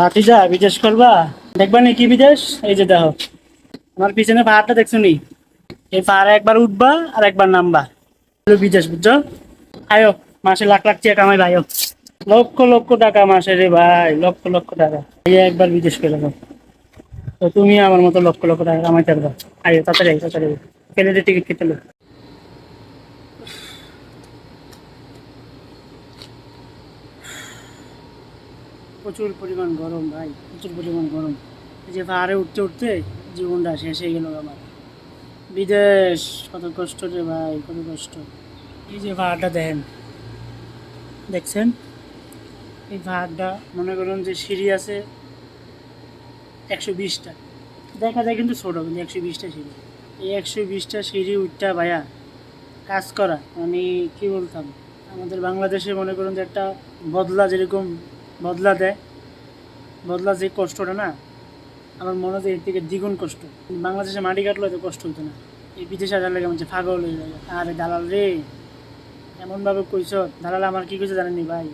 ভাতিজা, বিদেশ করবা? দেখবা নি কি বিদেশ? এই যে দেখো, আমার পিছনে পাহাড়টা দেখছ নি? এই পাহাড়ে একবার উঠবা আর একবার নামবা। বিদেশ, বুঝছ? আয়ো, মাসে লাখ লাখ টাকা কামাই ভাইও লক্ষ লক্ষ টাকা মাসে রে ভাই, লক্ষ লক্ষ টাকা। এই একবার বিদেশ করে দাও তো তুমি আমার মতো লক্ষ লক্ষ টাকা কামাই থাকবা আয়ো, তাড়াতাড়ি তাড়াতাড়ি। প্লেনের টিকিট কেটে প্রচুর পরিমাণ গরম ভাই, প্রচুর পরিমাণ গরম। যে পাহাড়ে উঠতে উঠতে জীবনটা শেষ হয়ে গেল আমার। বিদেশ, কত কষ্ট রে ভাই, কত কষ্ট। এই যে পাহাড়টা দেখেন, দেখছেন? এই পাহাড়টা মনে করুন যে সিঁড়ি আছে একশো বিশটা। দেখা যায় কিন্তু ছোটো, কিন্তু একশো বিশটা সিঁড়ি। এই একশো বিশটা সিঁড়ি উঠটা ভাইয়া কাজ করা আমি কি বলতাম? আমাদের বাংলাদেশে মনে করুন যে একটা বদলা যেরকম বদলা দেয়। বদলা যে কষ্টটা না, আমার মনে হয় এর থেকে দ্বিগুণ কষ্ট। বাংলাদেশে মাটি কাটলে এত কষ্ট হতো না। এই বিদেশে আসার লাগে মানে পাগল হয়ে যায় আরে দালাল রে, এমনভাবে কইস দালাল আমার কি কইছে জানেনি ভাই?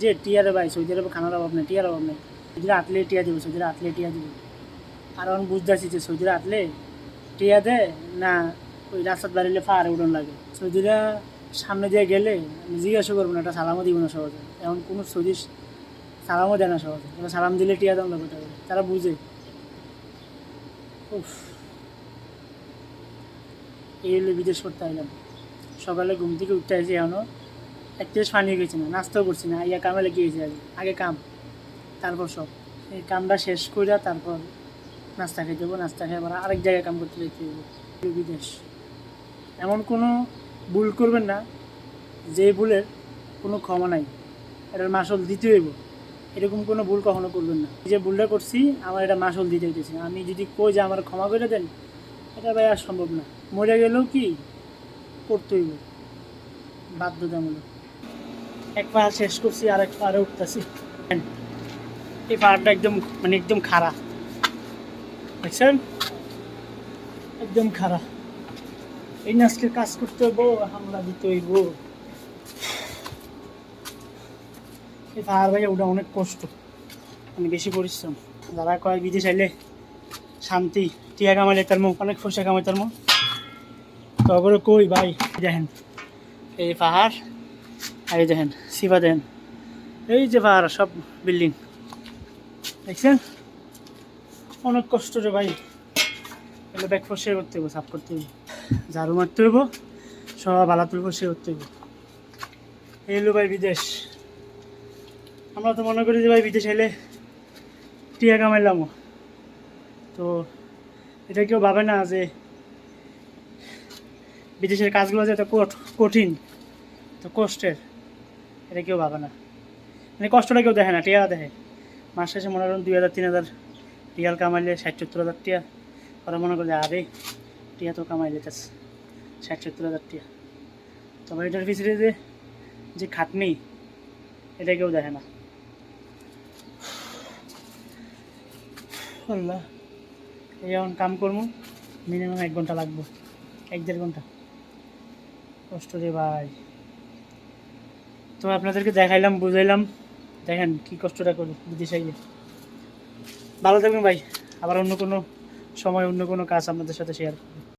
যে টিয়ারে ভাই, সৌদি আরবে খানার অভাব নেই, টিয়ার অভাব নেই। সৌদিরা আটলে টিয়া দিব, সৌদিরা আটলে টিয়া দিব। আর আমি বুঝতেছি যে সৌদিরা আটলে টিয়া দেয় না, ওই রাস্তার বাড়িলে ফায়ারে উড়ন লাগে। সৌদিরা সামনে দিয়ে গেলে আমি জিজ্ঞাসা করব না, একটা সালামও দিব না সহজে। এমন কোনো সৌদি সালামও দেয় না সহজে। এবার সালাম দিলে টিয়া দাম লাগবে টাকা তারা বুঝে। উফ। এই হলো বিদেশ করতে আইলাম। সকালে ঘুম থেকে উঠতে আসি এখনও এক তেজ পানি গেছি না, নাস্তাও করছি না। ইয়া কামে লেগে গেছি আগে আগে কাম, তারপর সব। এই কামটা শেষ করে তারপর নাস্তা খেয়ে দেবো নাস্তা খেয়ে আবার আরেক জায়গায় কাম করতে যেতে দেবো বিদেশ। এমন কোনো ভুল করবেন না। যে ভুলের কোনো ক্ষমা নাই। এটার মাসল দিতে হইব। এরকম কোনো ভুল কখনো করবেন না। যে ভুলটা করছি, আমার এটা মাসল দিতে হইতেছে। আমি যদি কই যে আমার ক্ষমা করে দেন, এটা ভাই আর সম্ভব না। মরে গেলেও কি করতে হইব? বাধ্যতামূলক। এক পাহাড় শেষ করছি আর এক পাহাড়ে উঠতেছি। এই পাহাড়টা একদম মানে একদম খারাপ দেখছেন? একদম খারাপ এই না আজকে কাজ করতে হইব, হামলা দিতে হইব। এই পাহাড় ভাই ওটা অনেক কষ্ট। মানে বেশি পরিশ্রম। যারা কয় বিদেশ আইলে শান্তি, টিয়া কামাইলে তার মুখ, অনেক পয়সা কামাই তার মুখ। তবে কই ভাই? দেখেন, এই পাহাড়, আর এই দেখেন শিবা দেখেন। এই যে পাহাড়, সব বিল্ডিং। দেখছেন? অনেক কষ্ট রে ভাই। এগুলো ব্যাগ পরিষ্কার করতে হইব, সাফ করতে হইব। ঝাড়ু মারতে হইব, সব আলা তুল পরিষ্কার করতে হইব। এই হলো ভাই বিদেশ। আমরা তো মনে করি যে ভাই বিদেশ এলে টিয়া কামাইলাম তো এটা কেউ ভাবে না যে বিদেশের কাজগুলো যে এত কঠ- কঠিন তো কষ্টের, এটা কেউ ভাবে না। মানে কষ্টটা কেউ দেখে না টিয়া দেখে। মাস শেষে মনে করেন দুই হাজার, তিন হাজার টিয়াল কামাইলে ষাট, সত্তর হাজার টিয়া। ওরা মনে করে আরে, টিয়া তো কামাই যেতেছে ষাট, সত্তর হাজার টিয়া। তবে এটার পিছনে যে যে খাটনি, এটা কেউ দেখে না। আল্লাহ এই এখন কাম করব মিনিমাম এক ঘণ্টা লাগবো, এক দেড় ঘণ্টা। কষ্ট রে ভাই। তো আপনাদেরকে দেখাইলাম, বুঝাইলাম, দেখেন কি কষ্টটা করি বিদেশে গিয়ে। ভালো থাকবেন ভাই, আবার অন্য কোনো সময়, অন্য কোনো কাজ আপনাদের সাথে শেয়ার